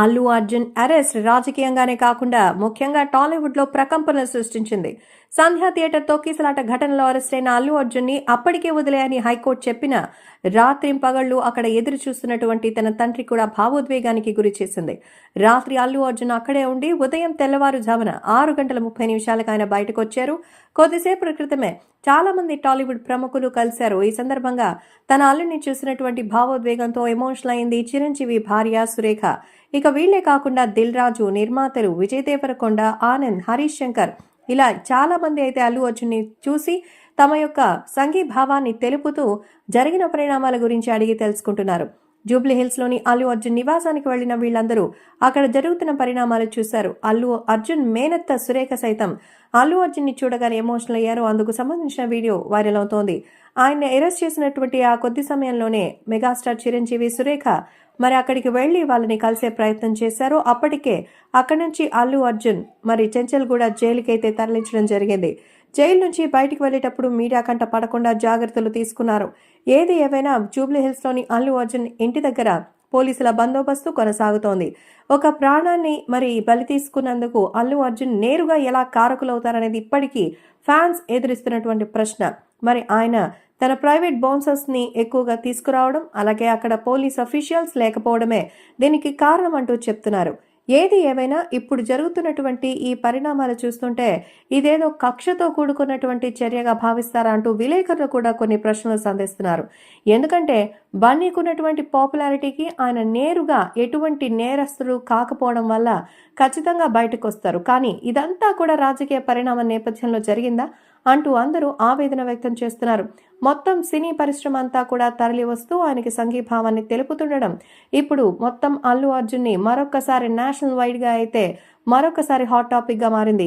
Allu Arjun arrest రాజకీయంగానే కాకుండా ముఖ్యంగా టాలీవుడ్లో ప్రకంపనలు సృష్టించింది. సంధ్యా థియేటర్ తొక్కిసలాట ఘటనలో అరెస్ట్ అయిన అల్లు అర్జున్ని అప్పటికే వదిలేయని హైకోర్టు చెప్పిన రాత్రి పగళ్ళు అక్కడ ఎదురు చూస్తున్నటువంటి తన తండ్రి కూడా భావోద్వేగానికి గురి చేసింది. రాత్రి అల్లు అర్జున్ అక్కడే ఉండి ఉదయం తెల్లవారుజామున ఆరు గంటల ముప్పై నిమిషాలకు ఆయన బయటకు వచ్చారు. కొద్దిసేపు క్రితమే చాలామంది టాలీవుడ్ ప్రముఖులు కలిశారు. ఈ సందర్భంగా తన అల్లుని చూసినటువంటి భావోద్వేగంతో ఎమోషనల్ అయింది చిరంజీవి భార్య సురేఖ. ఇక వీళ్ళే కాకుండా దిల్ రాజు నిర్మాతలు విజయ్ దేవరకొండ ఆనంద్ హరీష్ శంకర్. ఇలా చాలా మంది అయితే అల్లు అర్జున్ని చూసి తమ యొక్క సంఘీభావాన్ని తెలుపుతూ జరిగిన పరిణామాల గురించి అడిగి తెలుసుకుంటున్నారు. జూబ్లీహిల్స్లోని అల్లు అర్జున్ నివాసానికి వెళ్ళిన వీళ్ళందరూ అక్కడ జరుగుతున్న పరిణామాలు చూశారు. అల్లు అర్జున్ మేనత్త సురేఖ సైతం అల్లు అర్జున్ని చూడగానే ఎమోషనల్ అయ్యారు. అందుకు సంబంధించిన వీడియో వైరల్ అవుతోంది. ఆయన అరెస్ట్ చేసినటువంటి ఆ కొద్ది సమయంలోనే మెగాస్టార్ చిరంజీవి సురేఖ మరి అక్కడికి వెళ్ళి వాళ్ళని కలిసే ప్రయత్నం చేశారు. అప్పటికే అక్కడి నుంచి అల్లు అర్జున్ మరి చెంచల్ కూడా జైలుకైతే తరలించడం జరిగింది. జైలు నుంచి బయటికి వెళ్ళేటప్పుడు మీడియా కంట పడకుండా జాగ్రత్తలు తీసుకున్నారు. ఏది ఏవైనా జూబ్లీ అల్లు అర్జున్ ఇంటి దగ్గర పోలీసుల బందోబస్తు కొనసాగుతోంది. ఒక ప్రాణాన్ని మరి బలి తీసుకున్నందుకు అల్లు అర్జున్ నేరుగా ఎలా కారకులవుతారనేది ఇప్పటికీ ఫ్యాన్స్ ఎదురిస్తున్నటువంటి ప్రశ్న. మరి ఆయన తన ప్రైవేట్ బౌన్సర్స్ని ఎక్కువగా తీసుకురావడం అలాగే అక్కడ పోలీస్ అఫీషియల్స్ లేకపోవడమే దీనికి కారణం అంటూ చెప్తున్నారు. ఏది ఏమైనా ఇప్పుడు జరుగుతున్నటువంటి ఈ పరిణామాలు చూస్తుంటే ఇదేదో కక్షతో కూడుకున్నటువంటి చర్యగా భావిస్తారా అంటూ విలేకరులు కూడా కొన్ని ప్రశ్నలు సంధిస్తున్నారు. ఎందుకంటే బన్నీకున్నటువంటి పాపులారిటీకి ఆయన నేరుగా ఎటువంటి నేరస్తులు కాకపోవడం వల్ల ఖచ్చితంగా బయటకు వస్తారు కానీ ఇదంతా కూడా రాజకీయ పరిణామం నేపథ్యంలో జరిగిందా? అంటూ అందరూ ఆవేదన వ్యక్తం చేస్తున్నారు. మొత్తం సినీ పరిశ్రమ అంతా కూడా తరలి వస్తూ ఆయనకి సంఘీభావాన్ని తెలుపుతుండడం. ఇప్పుడు మొత్తం అల్లు అర్జున్ని మరొకసారి నేషనల్ వైడ్గా అయితే మరొకసారి హాట్ టాపిక్గా మారింది.